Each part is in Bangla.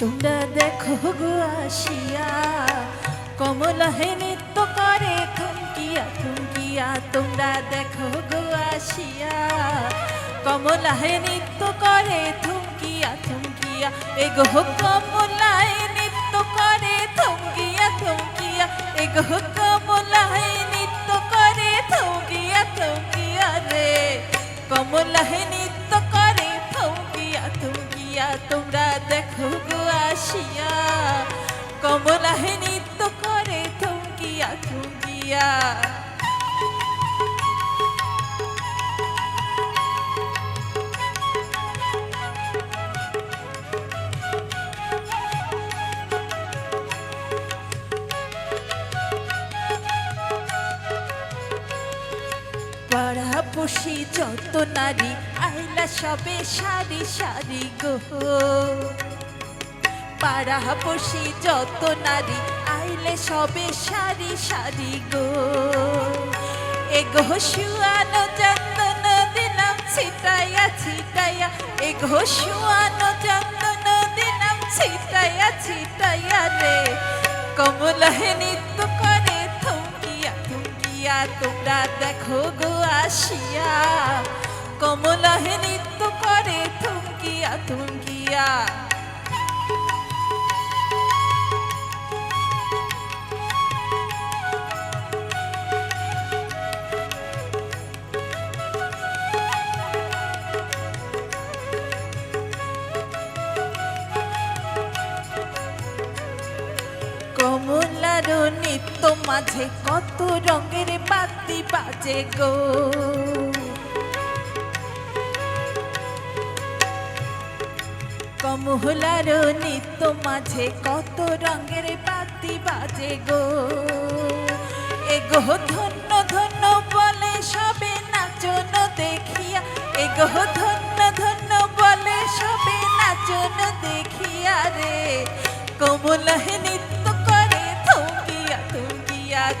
তোমরা দেখো গো আসিয়া কমলা হে নৃত্য করে থমকিয়া থমকিয়া, তোমরা দেখো গো আসিয়া কমলা হে নৃত্য করে থমকিয়া থমকিয়া, এগো কমলা হে নৃত্য করে থমকিয়া থমকিয়া, এগো কমলা হে নৃত্য করে থমকিয়া থমকিয়া রে কমলা হে থমকিয়া তোমরা দেখো গো আসিয়া। কমলা হে নৃত্য করে থমকিয়া থমকিয়া। পাড়াপড়শি যত নারী আইলা সবে সারি সারি গো। পাড়াপড়শি যত নারী আইলে সবে সারি সারি গো। এগো শুয়ানো চন্দন দিলাম ছিটাইয়া ছিটাইয়া, এগো শুয়ানো চন্দন দিলাম ছিটাইয়া ছিটাইয়া রে। কমলাহে নৃত্য তোমরা দেখো গো আসিয়া। কমলাহে নৃত্য করে থমকিয়া থমকিয়া। কমলার নিত্য মাঝে কত রঙের বাতি বাজে গো। কমলার নিত্য মাঝে কত রঙের বাতি বাজে গো। এগো ধন্য ধন্য বলে সবে নাচন দেখিয়া, এগো ধন্য ধন্য বলে সবে নাচন দেখিয়া রে। কমলাহে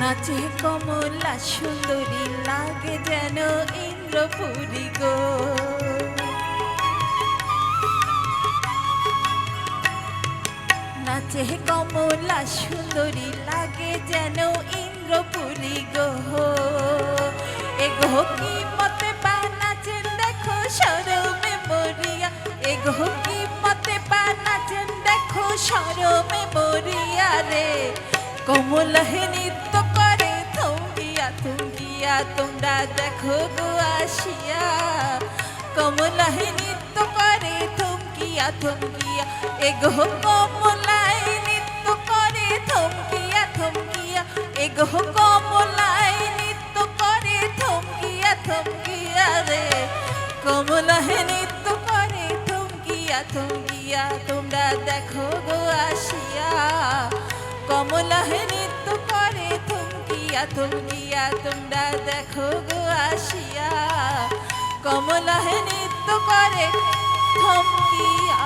নাচে কমলা সুন্দরী লাগে যেন ইন্দ্রপুরী গো। নাচে কমলা সুন্দরী লাগে যেন ইন্দ্রপুরী গো। এগো কি মতে পা নাচেন দেখো সরমে মরিয়া। এগো কি মতে পা নাচেন দেখো সরমে মরিয়া রে। কমলাহে নৃত্য করে থমকিয়া থমকিয়া তোমরা দেখো গো আসিয়া। কমলাহে নৃত্য করে থমকিয়া থমকিয়া এগো কমলাই নৃত্য করে থমকিয়া থমকিয়া এগো কমলাই নৃত্য করে থমকিয়া থমকিয়া রে। কমলাহে নৃত্য করে থমকিয়া থমকিয়া তোমরা দেখো গো আসিয়া। কমলা হে নৃত্য করে থমকিয়া থমকিয়া, তোমরা দেখো গো আসিয়া। কমলা হে নৃত্য করে থমকিয়া